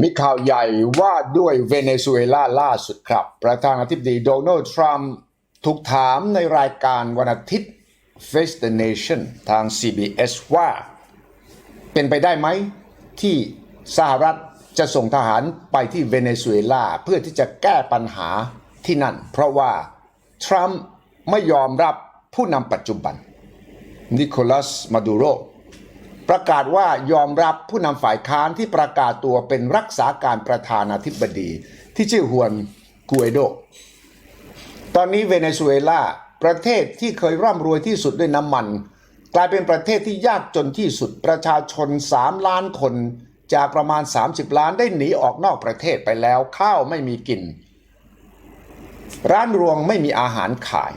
มีข่าวใหญ่ว่าด้วยเวเนซุเอลาล่าสุดครับ ประธานาธิบดีโดนัลด์ทรัมป์ถูกถามในรายการวันอาทิตย์ Face the Nation ทาง CBS ว่า เป็นไปได้ไหมที่สหรัฐจะส่งทหารไปที่เวเนซุเอลาเพื่อที่จะแก้ปัญหาที่นั่น เพราะว่า ทรัมป์ไม่ยอมรับผู้นำปัจจุบันนิโคลัสมาดูโร ประกาศว่ายอมรับผู้นำฝ่ายค้านที่ประกาศตัวเป็นรักษาการประธานาธิบดี ที่ชื่อฮวนกูเอโด ตอนนี้เวเนซุเอลาประเทศที่เคยร่ำรวยที่สุดด้วยน้ำมัน กลายเป็นประเทศที่ยากจนที่สุดประชาชน 3 ล้านคน จากประมาณ 30 ล้านได้หนีออกนอกประเทศไปแล้วข้าวไม่มีกิน ร้านรวงไม่มีอาหารขาย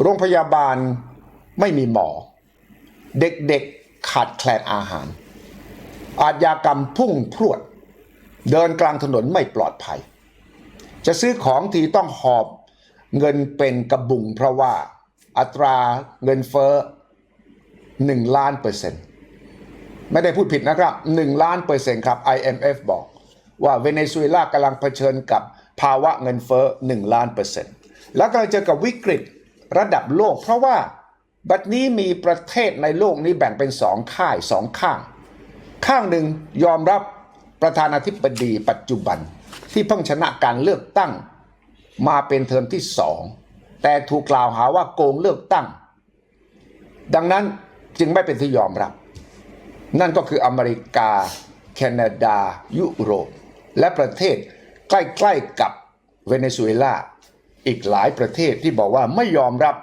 โรงพยาบาลไม่มีหมอ เด็กๆ ขาดแคลนอาหาร อาชญากรรมพุ่งพรวด เดินกลางถนนไม่ปลอดภัย จะซื้อของทีต้องหอบเงินเป็นกระบุงเพราะว่าอัตราเงินเฟ้อ1ล้านเปอร์เซ็นต์ไม่ได้พูดผิดนะครับ1ล้านเปอร์เซ็นต์ครับ IMF บอกว่าเวเนซุเอลากำลังเผชิญกับภาวะเงินเฟ้อ1ล้านเปอร์เซ็นต์แล้วกำลังเจอกับวิกฤตระดับโลก เพราะว่า บัดนี้มีประเทศในโลกนี้แบ่งเป็นสองค่ายสองข้าง ข้างหนึ่งยอมรับประธานาธิบดีปัจจุบันที่เพิ่งชนะการเลือกตั้งมาเป็นเทอมที่สองแต่ถูกกล่าวหาว่าโกงเลือกตั้ง ดังนั้นจึงไม่เป็นที่ยอมรับ นั่นก็คืออเมริกา แคนาดา ยุโรป และประเทศใกล้ๆกับเวเนซุเอลาอีกหลายประเทศที่บอกว่าไม่ยอมรับ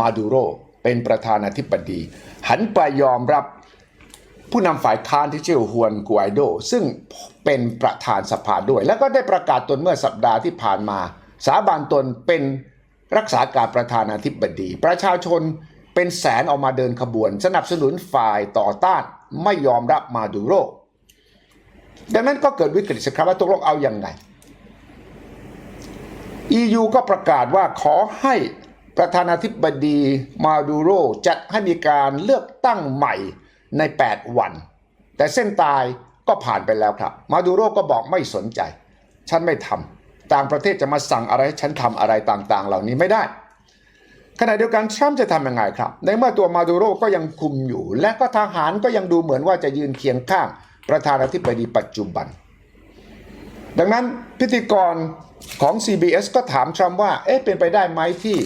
มาดูโร เป็นประธานาธิบดี หันไปยอมรับผู้นำฝ่ายค้านที่ชื่อฮวนกัวโด ซึ่งเป็นประธานสภาด้วย แล้วก็ได้ประกาศตนเมื่อสัปดาห์ที่ผ่านมา สาบานตนเป็นรักษาการประธานาธิบดี ประชาชนเป็นแสนออกมาเดินขบวน สนับสนุนฝ่ายต่อต้านไม่ยอมรับมาดูโรดังนั้นก็เกิดวิกฤตสิครับว่าตกลงเอาอย่างไง EU ก็ประกาศว่าขอให้ ประธานาธิบดีมาดูโรจัดให้มีการเลือกตั้งใหม่ใน 8 วัน แต่เส้นตายก็ผ่านไปแล้วครับ มาดูโรก็บอกไม่สนใจ ฉันไม่ทำต่างประเทศจะมาสั่งอะไรให้ฉันทำอะไรต่างๆ เหล่านี้ไม่ได้ ขณะเดียวกันทรัมป์จะทำยังไงครับ ในเมื่อตัวมาดูโรก็ยังคุมอยู่ และก็ทหารก็ยังดูเหมือนว่าจะยืนเคียงข้าง ประธานาธิบดีปัจจุบัน ดังนั้นพิธีกรของ CBS ก็ถามทรัมป์ว่าเอ๊ะเป็นไปได้ไหมที่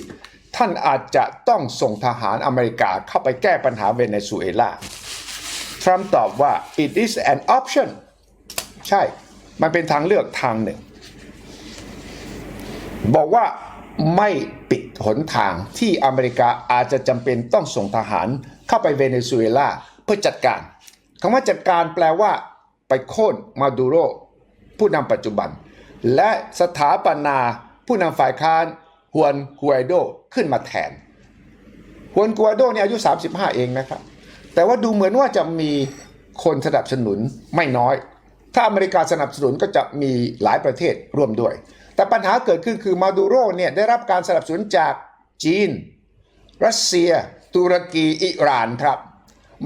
ท่านอาจจะต้องส่งทหารอเมริกาเข้าไปแก้ปัญหาเวเนซุเอลา ทรัมป์ตอบว่า it is an option ใช่ มันเป็นทางเลือกทางหนึ่ง บอกว่าไม่ปิดหนทางที่อเมริกาอาจจะจำเป็นต้องส่งทหารเข้าไปเวเนซุเอลาเพื่อจัดการคำว่าจัดการแปลว่าไปโค่นมาดูโรผู้นำปัจจุบัน และสถาปนาผู้นำฝ่ายค้าน ฮวนกัวโดขึ้นมาแทนฮวนกัวโดเนี่ยอายุ 35 เองนะครับ แต่ว่าดูเหมือนว่าจะมีคนสนับสนุนไม่น้อย ถ้าอเมริกาสนับสนุนก็จะมีหลายประเทศร่วมด้วย แต่ปัญหาเกิดขึ้นคือมาดูโรเนี่ยได้รับการสนับสนุนจากจีน รัสเซีย ตุรกี อิหร่านครับ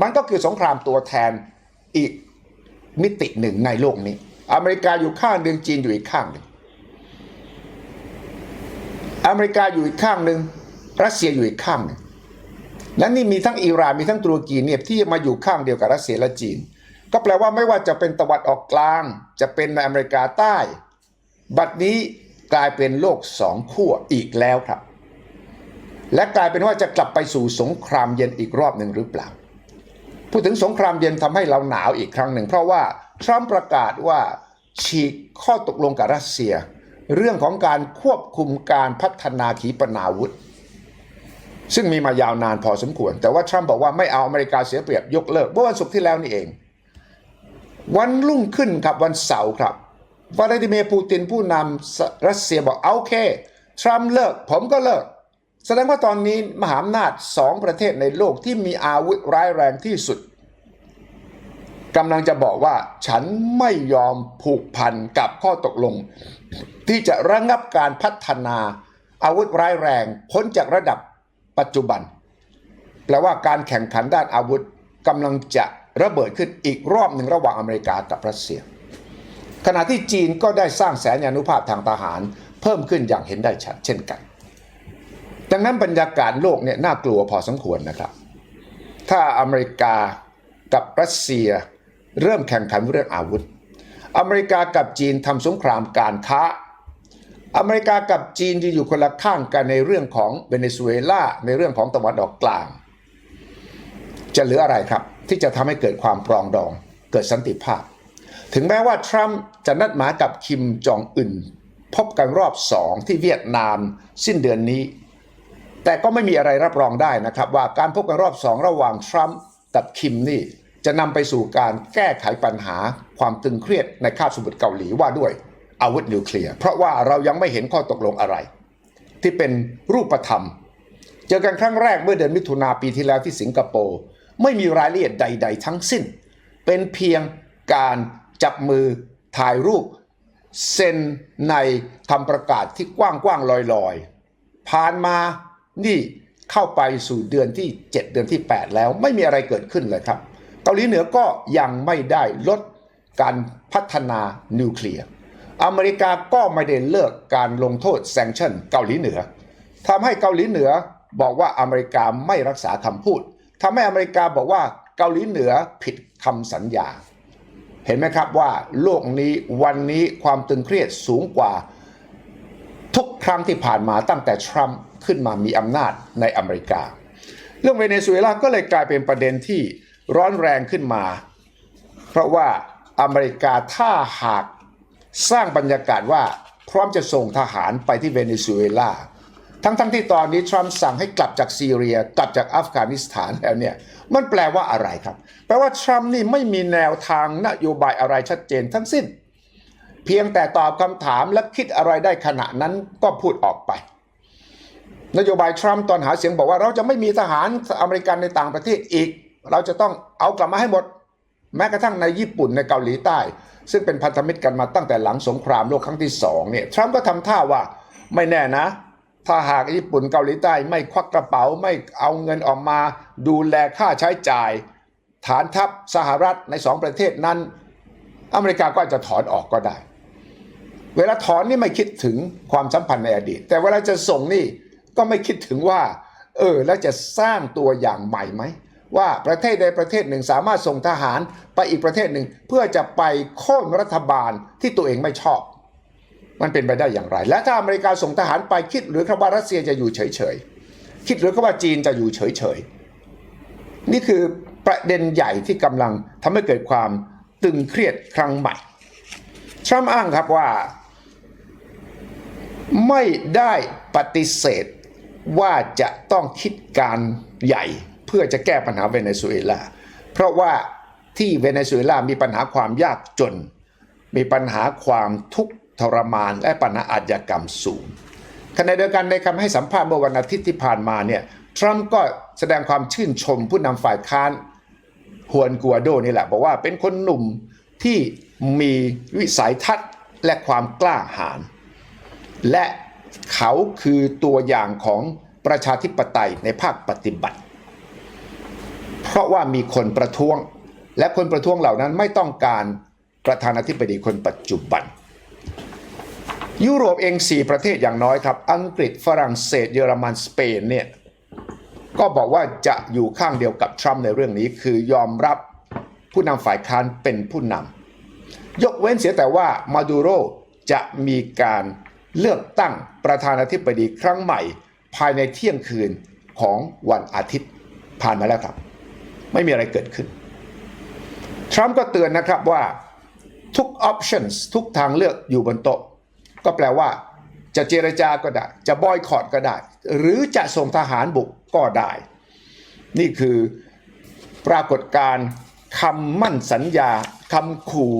มันก็คือสงครามตัวแทนอีกมิติหนึ่งในโลกนี้ อเมริกาอยู่ข้างหนึ่งจีนอยู่อีกข้างหนึ่ง อเมริกาอยู่อีกข้างหนึ่งรัสเซียอยู่อีกข้างหนึ่งและนี่มีทั้งอิหร่านมีทั้งตุรกีเนี่ยที่มาอยู่ข้างเดียวกับรัสเซียและจีน ก็แปลว่าไม่ว่าจะเป็นตะวันออกกลาง จะเป็นในอเมริกาใต้ บัดนี้กลายเป็นโลกสองขั้วอีกแล้วครับ และกลายเป็นว่าจะกลับไปสู่สงครามเย็นอีกรอบหนึ่งหรือเปล่า พูดถึงสงครามเย็นทำให้เราหนาวอีกครั้งหนึ่ง เพราะว่าทรัมป์ประกาศว่าฉีกข้อตกลงกับรัสเซีย เรื่องของการควบคุมการพัฒนาขีปนาวุธ ซึ่งมีมายาวนานพอสมควร แต่ว่าทรัมป์บอกว่าไม่เอาอเมริกาเสียเปรียบยกเลิกเมื่อวันศุกร์ที่แล้วนี่เอง วันรุ่งขึ้นครับวันเสาร์ครับวลาดิเมียร์ปูตินผู้นำรัสเซียบอกเอาโอเค ทรัมป์เลิก ผมก็เลิก แสดงว่าตอนนี้มหาอำนาจสองประเทศในโลกที่มีอาวุธร้ายแรงที่สุด กำลังจะบอกว่าฉันไม่ยอมผูกพันกับข้อตกลง ที่จะระงับการพัฒนาอาวุธร้ายแรงพ้นจากระดับปัจจุบัน แปลว่าการแข่งขันด้านอาวุธกำลังจะระเบิดขึ้นอีกรอบหนึ่งระหว่างอเมริกากับรัสเซีย ขณะที่จีนก็ได้สร้างแสนยานุภาพทางทหาร เพิ่มขึ้นอย่างเห็นได้ชัดเช่นกัน ดังนั้นบรรยากาศโลกเนี่ยน่ากลัวพอสมควรนะครับ ถ้าอเมริกากับรัสเซีย เริ่มแข่งขันเรื่องอาวุธ อเมริกากับจีนทำสงครามการค้า อเมริกากับจีนจะอยู่คนละข้างกันในเรื่องของเวเนซุเอลาในเรื่องของตะวันออกกลาง จะเหลืออะไรครับ ที่จะทำให้เกิดความปรองดอง เกิดสันติภาพ ถึงแม้ว่าทรัมป์จะนัดหมายกับคิมจองอึนพบกันรอบสองที่เวียดนามสิ้นเดือนนี้ แต่ก็ไม่มีอะไรรับรองได้นะครับ ว่าการพบกันรอบสองระหว่างทรัมป์กับคิมนี่ จะนำไปสู่การแก้ไขปัญหาความตึงเครียดในคาบสมุทรเกาหลีว่าด้วยอาวุธนิวเคลียร์เพราะว่าเรายังไม่เห็นข้อตกลงอะไร ที่เป็นรูปธรรม เจอกันครั้งแรกเมื่อเดือนมิถุนาปีที่แล้วที่สิงคโปร์ไม่มีรายละเอียดใด ๆ ทั้งสิ้น เป็นเพียงการจับมือถ่ายรูปเซ็นในคำประกาศที่กว้างๆลอยๆ ผ่านมานี่เข้าไปสู่เดือนที่ 7 เดือนที่ 8 แล้วไม่มีอะไรเกิดขึ้นเลยครับ เกาหลีเหนือก็ยังไม่ได้ลดการพัฒนานิวเคลียร์ อเมริกาก็ไม่ได้เลิกการลงโทษแซงชั่นเกาหลีเหนือทำให้เกาหลีเหนือบอกว่าอเมริกาไม่รักษาคำพูดทำให้อเมริกาบอกว่าเกาหลีเหนือผิดคำสัญญา เห็นไหมครับว่าโลกนี้วันนี้ความตึงเครียดสูงกว่า ทุกครั้งที่ผ่านมาตั้งแต่ทรัมป์ขึ้นมามีอำนาจในอเมริกา เรื่องเวเนซุเอลาก็เลยกลายเป็นประเด็นที่ ร้อนแรงขึ้นมา เพราะว่าอเมริกาถ้าหากสร้างบรรยากาศว่าพร้อมจะส่งทหารไปที่เวเนซุเอลาทั้งๆทที่ตอนนี้ทรัมป์สั่งให้กลับจากซีเรียกลับจากอัฟกานิสถานแล้วเนี่ยมันแปลว่าอะไรครับ แปลว่าทรัมป์นี่ไม่มีแนวทางนโยบายอะไรชัดเจนทั้งสิ้น เพียงแต่ตอบคำถามและคิดอะไรได้ขณะนั้นก็พูดออกไป นโยบายทรัมป์ตอนหาเสียงบอกว่าเราจะไม่มีทหารอเมริกันในต่างประเทศอีก เราจะต้องเอากลับมาให้หมด แม้กระทั่งในญี่ปุ่นในเกาหลีใต้ ซึ่งเป็นพันธมิตรกันมาตั้งแต่หลังสงครามโลกครั้งที่สองเนี่ยทรัมป์ก็ทำท่าว่าไม่แน่นะ ถ้าหากญี่ปุ่นเกาหลีใต้ไม่ควักกระเป๋าไม่เอาเงินออกมาดูแลค่าใช้จ่าย ฐานทัพสหรัฐในสองประเทศนั้น อเมริกาก็อาจจะถอนออกก็ได้ เวลาถอนนี่ไม่คิดถึงความสัมพันธ์ในอดีต แต่เวลาจะส่งนี่ก็ไม่คิดถึงว่า เออแล้วจะสร้างตัวอย่างใหม่ไหม ว่าประเทศใดประเทศหนึ่งสามารถส่งทหารไปอีกประเทศหนึ่ง เพื่อจะไปโค่นรัฐบาลที่ตัวเองไม่ชอบ มันเป็นไปได้อย่างไร และถ้าอเมริกาส่งทหารไปคิดหรือครับว่ารัสเซียจะอยู่เฉยๆคิดหรือครับว่าจีนจะอยู่เฉยๆนี่คือประเด็นใหญ่ที่กำลังทำให้เกิดความตึงเครียดครั้งใหม่ทรัมป์อ้างครับว่า ไม่ได้ปฏิเสธว่าจะต้องคิดการใหญ่ เพื่อจะแก้ปัญหาเวเนซุเอลา เพราะว่าที่เวเนซุเอลามีปัญหาความยากจน มีปัญหาความทุกข์ทรมาน และปัญหาอาชญากรรมสูงขณะเดียวกันในคำให้สัมภาษณ์เมื่อวันอาทิตย์ที่ผ่านมาเนี่ยทรัมป์ก็แสดงความชื่นชมผู้นำฝ่ายค้านฮวนกัวโดนี่แหละ บอกว่าเป็นคนหนุ่มที่มีวิสัยทัศน์และความกล้าหาญและเขาคือตัวอย่างของประชาธิปไตยในภาคปฏิบัติ เพราะว่ามีคนประท้วง และคนประท้วงเหล่านั้นไม่ต้องการประธานาธิบดีคนปัจจุบัน ยุโรปเอง 4 ประเทศอย่างน้อยครับ อังกฤษฝรั่งเศส เยอรมันสเปนเนี่ยก็บอกว่าจะอยู่ข้างเดียวกับทรัมป์ในเรื่องนี้ คือยอมรับผู้นำฝ่ายค้านเป็นผู้นำยกเว้นเสียแต่ว่ามาดูโรจะมีการเลือกตั้งประธานาธิบดีครั้งใหม่ ภายในเที่ยงคืนของวันอาทิตย์ผ่านมาแล้วครับ ไม่มีอะไรเกิดขึ้น ทรัมป์ก็เตือนนะครับว่าทุก options ทุกทางเลือกอยู่บนโต๊ะ ก็แปลว่า จะเจรจาก็ได้ จะบอยคอรก็ได้ หรือจะส่งทหารบุกก็ได้ นี่คือปรากฏการณ์คำมั่นสัญญาคำขู่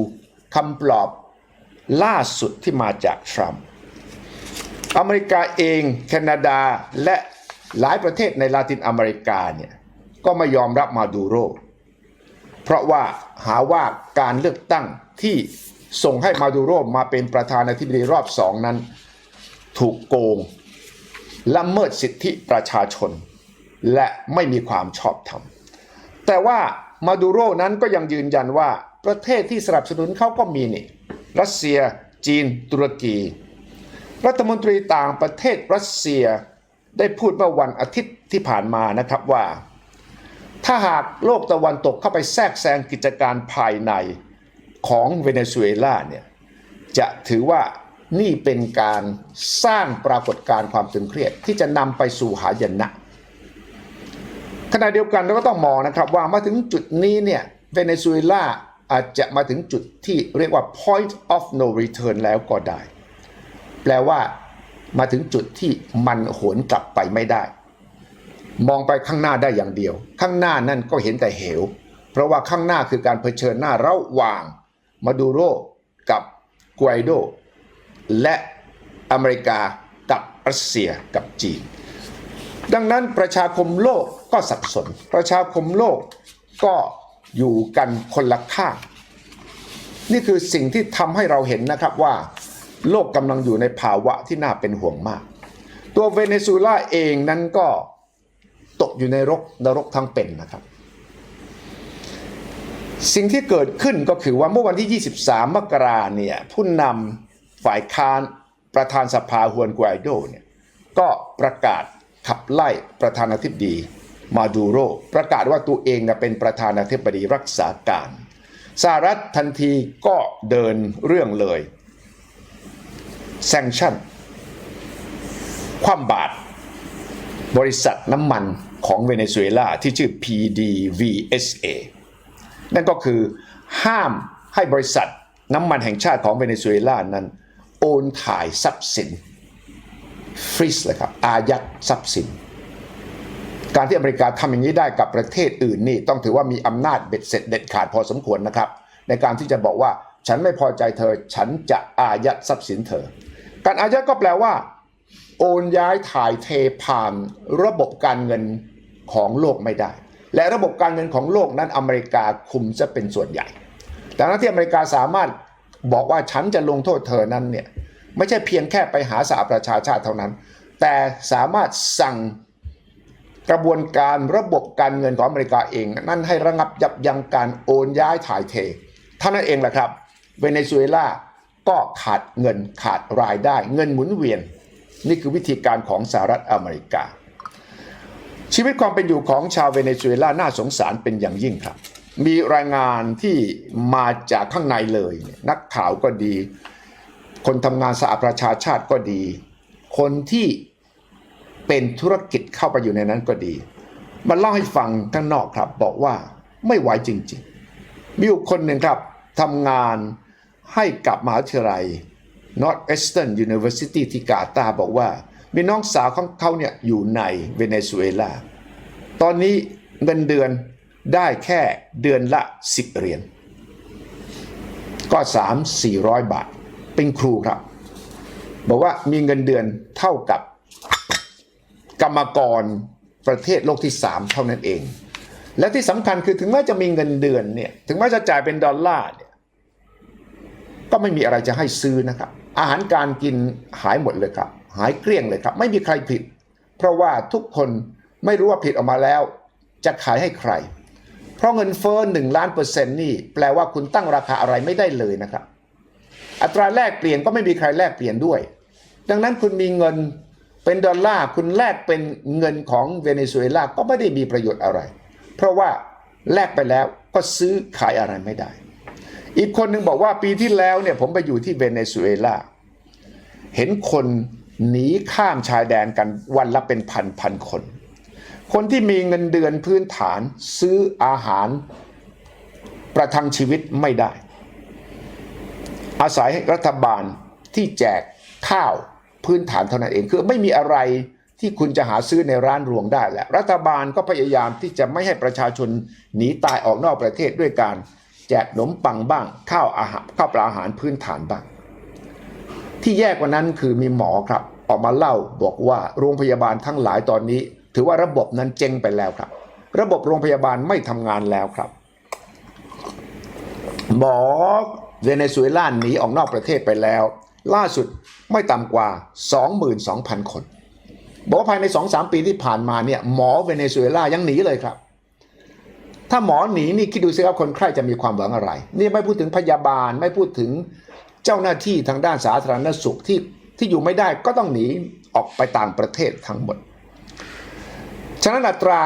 คำปลอบล่าสุดที่มาจากทรัมป์อเมริกาเอง แคนาดาและหลายประเทศในลาตินอเมริกาเนี่ย ก็ไม่ยอมรับมาดูโร เพราะว่าหาว่าการเลือกตั้งที่ส่งให้มาดูโรมาเป็นประธานาธิบดีรอบสองนั้น ถูกโกงละเมิดสิทธิประชาชน และไม่มีความชอบธรรม แต่ว่ามาดูโรนั้นก็ยังยืนยันว่าประเทศที่สนับสนุนเขาก็มีนี่รัสเซีย จีน ตุรกี รัฐมนตรีต่างประเทศรัสเซียได้พูดเมื่อวันอาทิตย์ที่ผ่านมานะครับว่า ถ้าหากโลกตะวันตกเข้าไปแทรกแซงกิจการภายในของเวเนซุเอลาเนี่ยจะถือว่านี่เป็นการสร้างปรากฏการณ์ความตึงเครียดที่จะนำไปสู่หายนะขณะเดียวกันเราก็ต้องมองนะครับว่ามาถึงจุดนี้เนี่ยเวเนซุเอลาอาจจะมาถึงจุดที่เรียกว่า point of no return แล้วก็ได้ แปลว่ามาถึงจุดที่มันโหนกลับไปไม่ได้ มองไปข้างหน้าได้อย่างเดียว ข้างหน้านั่นก็เห็นแต่เหว เพราะว่าข้างหน้าคือการเผชิญหน้าระหว่างมาดูโรกับกวโด และอเมริกากับรัสเซียกับจีน ดังนั้นประชาคมโลกก็สับสน ประชาคมโลกก็อยู่กันคนละข้างนี่คือสิ่งที่ทำให้เราเห็นนะครับว่า โลกกำลังอยู่ในภาวะที่น่าเป็นห่วงมาก ตัวเวเนซุเอลาเองนั้นก็ ตกอยู่ในรกนรกทั้งเป็นนะครับ สิ่งที่เกิดขึ้นก็คือว่าเมื่อวันที่ 23 มกราเนี่ยผู้นำฝ่ายค้านประธานสภาฮวนกวไอโดเนี่ยก็ประกาศขับไล่ประธานาธิบดีมาดูโร ประกาศว่าตัวเองนะเป็นประธานาธิบดีรักษาการสหรัฐทันทีก็เดินเรื่องเลยแซงชั่น คว่ำบาตรบริษัทน้ำมัน ของเวเนซุเอลาที่ชื่อ PDVSA นั่นก็คือห้ามให้บริษัทน้ำมันแห่งชาติของเวเนซุเอลานั้น โอนถ่ายทรัพย์สินฟรีซเลยครับอายัดทรัพย์สิน การที่อเมริกาทำอย่างนี้ได้กับประเทศอื่นนี่ต้องถือว่ามีอำนาจเบ็ดเสร็จเด็ดขาดพอสมควรนะครับ ในการที่จะบอกว่าฉันไม่พอใจเธอ ฉันจะอายัดทรัพย์สินเธอ การอายัดก็แปลว่า โอนย้ายถ่ายเทผ่านระบบการเงิน ของโลกไม่ได้ และระบบการเงินของโลกนั้นอเมริกาคุมจะเป็นส่วนใหญ่ดังนั้นที่อเมริกาสามารถบอกว่าฉันจะลงโทษเธอนั้นเนี่ยไม่ใช่เพียงแค่ไปหาสหประชาชาติเท่านั้น แต่สามารถสั่งกระบวนการระบบการเงินของอเมริกาเอง นั่นให้ระงับยับยั้งการโอนย้ายถ่ายเทเท่านั้นเองแหละครับ เวเนซุเอลาก็ขาดเงินขาดรายได้ เงินหมุนเวียน นี่คือวิธีการของสหรัฐอเมริกา ชีวิตความเป็นอยู่ของชาวเวเนซุเอลาน่าสงสารเป็นอย่างยิ่งครับ มีรายงานที่มาจากข้างในเลย นักข่าวก็ดี คนทำงานสหประชาชาติก็ดี คนที่เป็นธุรกิจเข้าไปอยู่ในนั้นก็ดี มาเล่าให้ฟังข้างนอกครับ บอกว่าไม่ไหวจริงๆ มีอยู่คนหนึ่งครับทำงานให้กับมหาวิทยาลัย Northwestern University ที่กาตาบอกว่า มีน้องสาวของเขาเนี่ยอยู่ในเวเนซุเอลา ตอนนี้เงินเดือนได้แค่เดือนละ 10 เหรียญ ก็ 3 400 บาท เป็นครูครับ บอกว่ามีเงินเดือนเท่ากับกรรมกรประเทศโลกที่ 3 เท่านั้นเอง และที่สำคัญคือถึงแม้จะมีเงินเดือนเนี่ย ถึงแม้จะจ่ายเป็นดอลลาร์เนี่ย ก็ไม่มีอะไรจะให้ซื้อนะครับ อาหารการกินหายหมดเลยครับ หายเกลี้ยงเลยครับ ไม่มีใครผิด เพราะว่าทุกคนไม่รู้ว่าผิดออกมาแล้ว จะขายให้ใคร เพราะเงินเฟ้อหนึ่งล้านเปอร์เซ็นต์นี่แปลว่าคุณตั้งราคาอะไรไม่ได้เลยนะครับ อัตราแลกเปลี่ยนก็ไม่มีใครแลกเปลี่ยนด้วย ดังนั้นคุณมีเงินเป็นดอลลาร์คุณแลกเป็นเงินของเวเนซุเอลาก็ไม่ได้มีประโยชน์อะไร เพราะว่าแลกไปแล้วก็ซื้อขายอะไรไม่ได้ อีกคนหนึ่งบอกว่าปีที่แล้วเนี่ยผมไปอยู่ที่เวเนซุเอลาเห็นคน หนีข้ามชายแดนกันวันละเป็นพันพันคน คนที่มีเงินเดือนพื้นฐานซื้ออาหารประทังชีวิตไม่ได้ อาศัยรัฐบาลที่แจกข้าวพื้นฐานเท่านั้นเองคือไม่มีอะไรที่คุณจะหาซื้อในร้านรวงได้แหละ รัฐบาลก็พยายามที่จะไม่ให้ประชาชนหนีตายออกนอกประเทศด้วยการ แจกขนมปังบ้างข้าวอาหารข้าวปลาอาหารพื้นฐานบ้าง ที่แย่กว่านั้นคือมีหมอครับ ออกมาเล่าบอกว่าโรงพยาบาลทั้งหลายตอนนี้ ถือว่าระบบนั้นเจ๊งไปแล้วครับ ระบบโรงพยาบาลไม่ทำงานแล้วครับ หมอเวเนซุเอลาหนีออกนอกประเทศไปแล้ว ล่าสุดไม่ต่ำกว่า 22,000 คน บอกว่าภายใน 2-3 ปีที่ผ่านมาเนี่ยหมอเวเนซุเอลายังหนีเลยครับถ้าหมอหนีนี่คิดดูสิครับคนไข้จะมีความหวังอะไร นี่ไม่พูดถึงพยาบาลไม่พูดถึง เจ้าหน้าที่ทางด้านสาธารณสุขที่ที่อยู่ไม่ได้ก็ต้องหนีออกไปต่างประเทศทั้งหมด ฉะนั้นอัตรา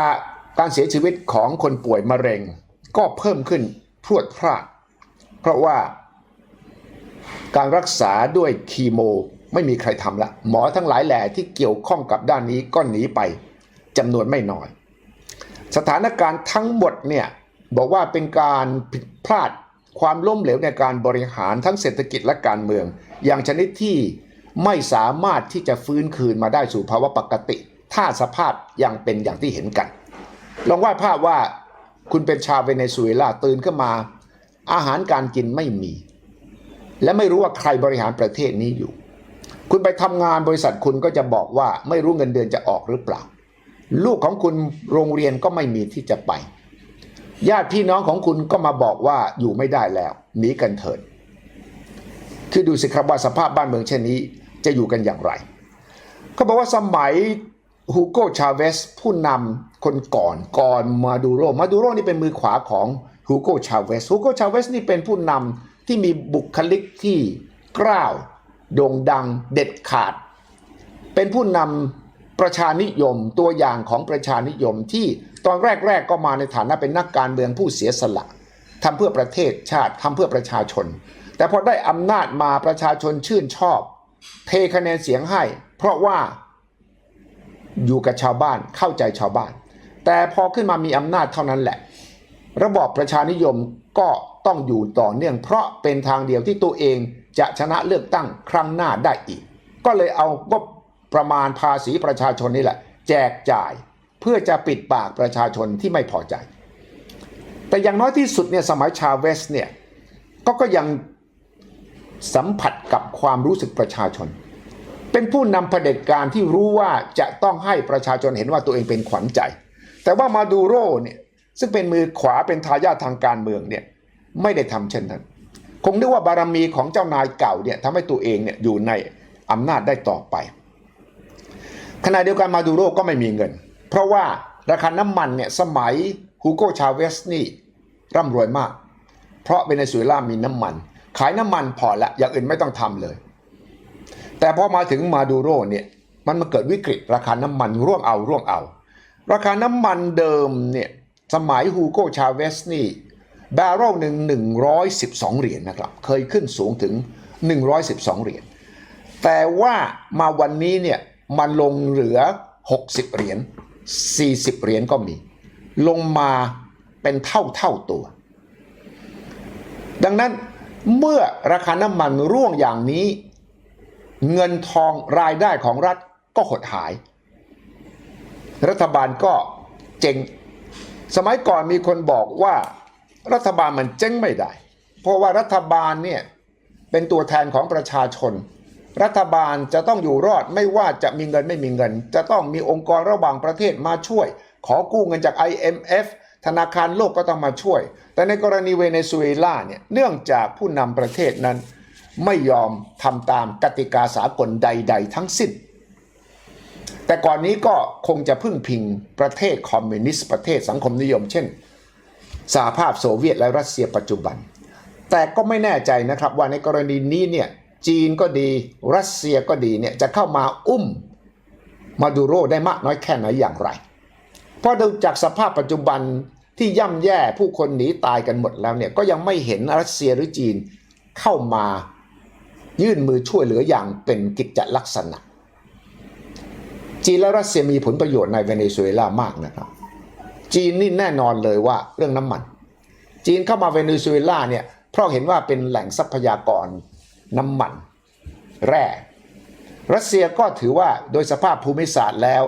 การเสียชีวิตของคนป่วยมะเร็งก็เพิ่มขึ้นพรวดพลาด เพราะว่าการรักษาด้วยคีโมไม่มีใครทำละหมอทั้งหลายแหล่ที่เกี่ยวข้องกับด้านนี้ก็หนีไปจำนวนไม่น้อย สถานการณ์ทั้งหมดเนี่ยบอกว่าเป็นการผิดพลาด ความล้มเหลวในการบริหารทั้งเศรษฐกิจและการเมือง อย่างชนิดที่ไม่สามารถที่จะฟื้นคืนมาได้สู่ภาวะปกติ ถ้าสภาพยังเป็นอย่างที่เห็นกัน ลองวาดภาพว่าคุณเป็นชาวเวเนซุเอลาตื่นขึ้นมา อาหารการกินไม่มี และไม่รู้ว่าใครบริหารประเทศนี้อยู่ คุณไปทำงานบริษัทคุณก็จะบอกว่าไม่รู้เงินเดือนจะออกหรือเปล่า ลูกของคุณโรงเรียนก็ไม่มีที่จะไป ญาติพี่น้องของคุณก็มาบอกว่าอยู่ไม่ได้แล้วหนีกันเถิดคือดูสิครับว่าสภาพบ้านเมืองเช่นนี้จะอยู่กันอย่างไรเขาบอกว่าสมัยฮูโกชาเวสผู้นำคนก่อนก่อนมาดูโรมาดูโรนี่เป็นมือขวาของฮูโกชาเวสฮูโกชาเวสนี่เป็นผู้นำที่มีบุคลิกที่กล้าวโด่งดังเด็ดขาด เป็นผู้นำ ประชานิยมตัวอย่างของประชานิยมที่ตอนแรก ๆ ก็มาในฐานะเป็นนักการเมืองผู้เสียสละทำเพื่อประเทศชาติทำเพื่อประชาชน แต่พอได้อำนาจมาประชาชนชื่นชอบ เทคะแนนเสียงให้ เพราะว่าอยู่กับชาวบ้านเข้าใจชาวบ้าน แต่พอขึ้นมามีอำนาจเท่านั้นแหละ ระบอบประชานิยมก็ต้องอยู่ต่อเนื่อง เพราะเป็นทางเดียวที่ตัวเองจะชนะเลือกตั้งครั้งหน้าได้อีก ก็เลยเอางบ ประมาณภาษีประชาชนนี่แหละ แจกจ่ายเพื่อจะปิดปากประชาชนที่ไม่พอใจ แต่อย่างน้อยที่สุดเนี่ยสมัยชาเวสเนี่ยก็ก็ยังสัมผัสกับความรู้สึกประชาชน เป็นผู้นำเผด็จการที่รู้ว่าจะต้องให้ประชาชนเห็นว่าตัวเองเป็นขวัญใจ แต่ว่ามาดูโรเนี่ยซึ่งเป็นมือขวาเป็นทายาททางการเมืองเนี่ยไม่ได้ทำเช่นนั้น คงนึกว่าบารมีของเจ้านายเก่าเนี่ยทำให้ตัวเองเนี่ยอยู่ในอำนาจได้ต่อไป ขณะเดียวกันมาดูโรก็ไม่มีเงิน เพราะว่าราคาน้ำมันเนี่ยสมัยฮูโกชาเวสนี่ร่ำรวยมาก เพราะเวเนซุเอลามีน้ำมัน ขายน้ำมันพอละอย่างอื่นไม่ต้องทำเลย แต่พอมาถึงมาดูโรเนี่ยมันมาเกิดวิกฤตราคาน้ำมันร่วงเอาร่วงเอา ราคาน้ำมันเดิมเนี่ยสมัยฮูโกชาเวสนี่บาร์เรลหนึ่งหนึ่งร้อยสิบสองเหรียญนะครับ เคยขึ้นสูงถึง 112 เหรียญแต่ว่ามาวันนี้เนี่ย มันลงเหลือ 60 เหรียญ 40 เหรียญก็มี ลงมาเป็นเท่าเท่าตัว ดังนั้นเมื่อราคาน้ำมันร่วงอย่างนี้ เงินทองรายได้ของรัฐก็หดหาย รัฐบาลก็เจ๊ง สมัยก่อนมีคนบอกว่ารัฐบาลมันเจ๊งไม่ได้ เพราะว่ารัฐบาลเนี่ยเป็นตัวแทนของประชาชน รัฐบาลจะต้องอยู่รอดไม่ว่าจะมีเงินไม่มีเงิน จะต้องมีองค์กรระหว่างประเทศมาช่วย ขอกู้เงินจาก IMF ธนาคารโลกก็ต้องมาช่วย แต่ในกรณีเวเนซุเอลาเนี่ยเนื่องจากผู้นำประเทศนั้น ไม่ยอมทำตามกติกาสากลใด ๆ ทั้งสิ้น แต่ก่อนนี้ก็คงจะพึ่งพิงประเทศคอมมิวนิสต์ประเทศสังคมนิยม เช่นสหภาพโซเวียตและรัสเซียปัจจุบัน แต่ก็ไม่แน่ใจนะครับว่าในกรณีนี้เนี่ย จีนก็ดี รัสเซียก็ดีเนี่ยจะเข้ามาอุ้มมาดูโรได้มากน้อยแค่ไหนอย่างไร เพราะดูจากสภาพปัจจุบันที่ย่ำแย่ผู้คนหนีตายกันหมดแล้วเนี่ยก็ยังไม่เห็นรัสเซียหรือจีนเข้ามายื่นมือช่วยเหลืออย่างเป็นกิจลักษณะ จีนและรัสเซียมีผลประโยชน์ในเวเนซุเอลามากนะครับ จีนนี่แน่นอนเลยว่าเรื่องน้ำมัน จีนเข้ามาเวเนซุเอลาเนี่ยเพราะเห็นว่าเป็นแหล่งทรัพยากร น้ำมัน แร่รัสเซียก็ถือว่าโดยสภาพภูมิศาสตร์แล้ว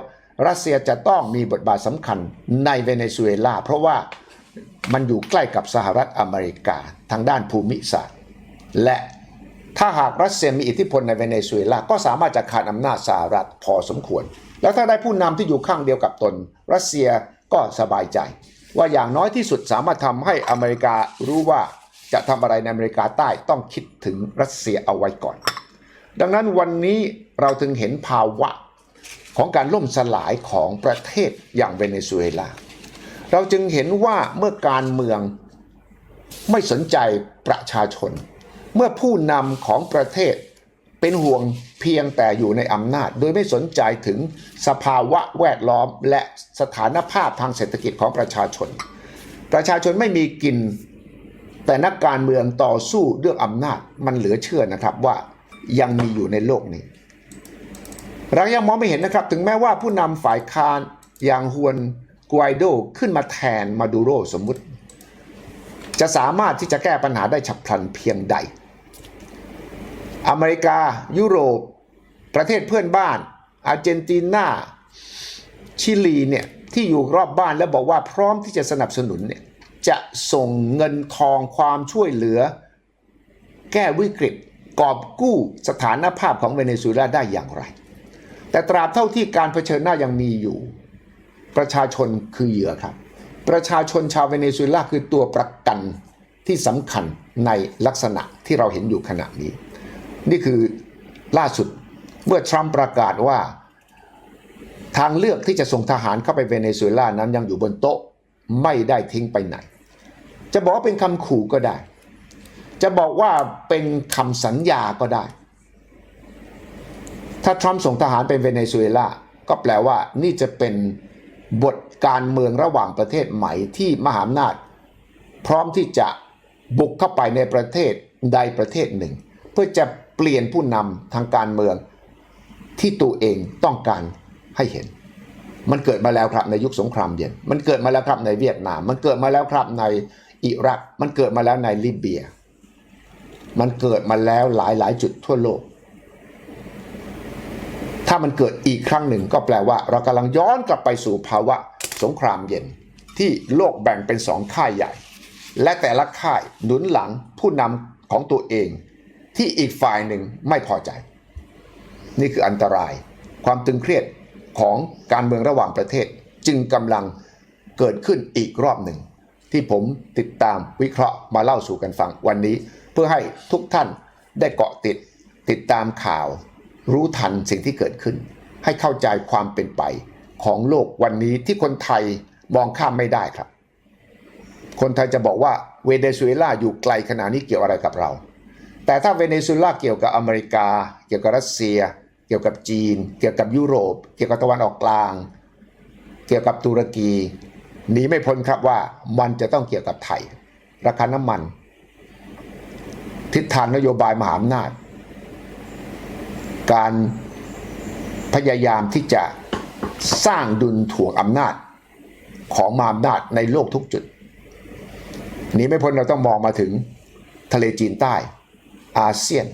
รัสเซียจะต้องมีบทบาทสำคัญในเวเนซุเอลา เพราะว่ามันอยู่ใกล้กับสหรัฐอเมริกาทางด้านภูมิศาสตร์ และถ้าหากรัสเซียมีอิทธิพลในเวเนซุเอลา ก็สามารถจะขาดอำนาจสหรัฐพอสมควร แล้วถ้าได้ผู้นำที่อยู่ข้างเดียวกับตน รัสเซียก็สบายใจ ว่าอย่างน้อยที่สุดสามารถทำให้อเมริการู้ว่า จะทำอะไรในอเมริกาใต้ต้องคิดถึงรัสเซียเอาไว้ก่อน ดังนั้นวันนี้เราถึงเห็นภาวะของการล่มสลายของประเทศอย่างเวเนซุเอลา เราจึงเห็นว่าเมื่อการเมืองไม่สนใจประชาชน เมื่อผู้นำของประเทศเป็นห่วงเพียงแต่อยู่ในอำนาจ โดยไม่สนใจถึงสภาวะแวดล้อมและสถานภาพทางเศรษฐกิจของประชาชน ประชาชนไม่มีกิน แต่นักการเมืองต่อสู้เรื่องอำนาจมันเหลือเชื่อนะครับว่ายังมีอยู่ในโลกนี้เรายังมองไม่เห็นนะครับ ถึงแม้ว่าผู้นำฝ่ายค้านอย่างฮวนกวไอโดขึ้นมาแทนมาดูโรสมมุติ จะสามารถที่จะแก้ปัญหาได้ฉับพลันเพียงใด อเมริกา ยุโรป ประเทศเพื่อนบ้าน อาร์เจนตินาชิลีเนี่ยที่อยู่รอบบ้านแล้วบอกว่าพร้อมที่จะสนับสนุนเนี่ย จะส่งเงินทองความช่วยเหลือ แก้วิกฤตกอบกู้สถานภาพของเวเนซุเอลาได้อย่างไร แต่ตราบเท่าที่การเผชิญหน้ายังมีอยู่ ประชาชนคือเหยื่อครับ ประชาชนชาวเวเนซุเอลาคือตัวประกันที่สำคัญในลักษณะที่เราเห็นอยู่ขณะนี้ นี่คือล่าสุดเมื่อทรัมป์ประกาศว่า ทางเลือกที่จะส่งทหารเข้าไปเวเนซุเอลานั้นยังอยู่บนโต๊ะไม่ได้ทิ้งไปไหน จะบอกว่าเป็นคำขู่ก็ได้ จะบอกว่าเป็นคำสัญญาก็ได้ ถ้าทรัมป์ส่งทหารไปเวเนซุเอลาก็แปลว่านี่จะเป็นบทการเมืองระหว่างประเทศใหม่ที่มหาอำนาจ พร้อมที่จะบุกเข้าไปในประเทศใดประเทศหนึ่ง เพื่อจะเปลี่ยนผู้นำทางการเมืองที่ตัวเองต้องการให้เห็น มันเกิดมาแล้วครับในยุคสงครามเย็น มันเกิดมาแล้วครับในเวียดนาม มันเกิดมาแล้วครับใน อิรักมันเกิดมาแล้วในลิเบีย มันเกิดมาแล้วหลายหลายจุดทั่วโลก ถ้ามันเกิดอีกครั้งหนึ่งก็แปลว่า เรากำลังย้อนกลับไปสู่ภาวะสงครามเย็น ที่โลกแบ่งเป็นสองค่ายใหญ่ และแต่ละค่ายหนุนหลังผู้นำของตัวเอง ที่อีกฝ่ายหนึ่งไม่พอใจ นี่คืออันตราย ความตึงเครียดของการเมืองระหว่างประเทศ จึงกำลังเกิดขึ้นอีกรอบหนึ่ง ที่ผมติดตามวิเคราะห์มาเล่าสู่กันฟังวันนี้ เพื่อให้ทุกท่านได้เกาะติดติดตามข่าว รู้ทันสิ่งที่เกิดขึ้น ให้เข้าใจความเป็นไปของโลกวันนี้ที่คนไทยมองข้ามไม่ได้ครับ คนไทยจะบอกว่าเวเนซุเอลาอยู่ไกลขนาดนี้เกี่ยวอะไรกับเรา แต่ถ้าเวเนซุเอลาเกี่ยวกับอเมริกา เกี่ยวกับรัสเซีย เกี่ยวกับจีน เกี่ยวกับยุโรป เกี่ยวกับตะวันออกกลาง เกี่ยวกับตุรกี หนีไม่พ้นครับว่ามันจะต้องเกี่ยวกับไทย ราคาน้ำมัน ทิศทางนโยบายมหาอำนาจ การพยายามที่จะสร้างดุลถ่วงอำนาจของมหาอำนาจในโลกทุกจุดหนีไม่พ้นเราต้องมองมาถึงทะเลจีนใต้ อาเซียน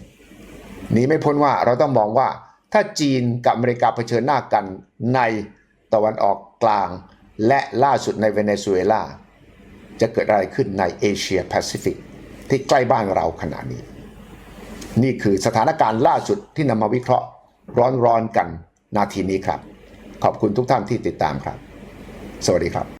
หนีไม่พ้นว่าเราต้องมองว่าถ้าจีนกับอเมริกาเผชิญหน้ากันในตะวันออกกลาง และล่าสุดในเวเนซุเอลาจะเกิดอะไรขึ้นในเอเชียแปซิฟิกที่ใกล้บ้านเราขณะนี้ นี่คือสถานการณ์ล่าสุดที่นำมาวิเคราะห์ร้อนๆกันนาทีนี้ครับ ขอบคุณทุกท่านที่ติดตามครับ สวัสดีครับ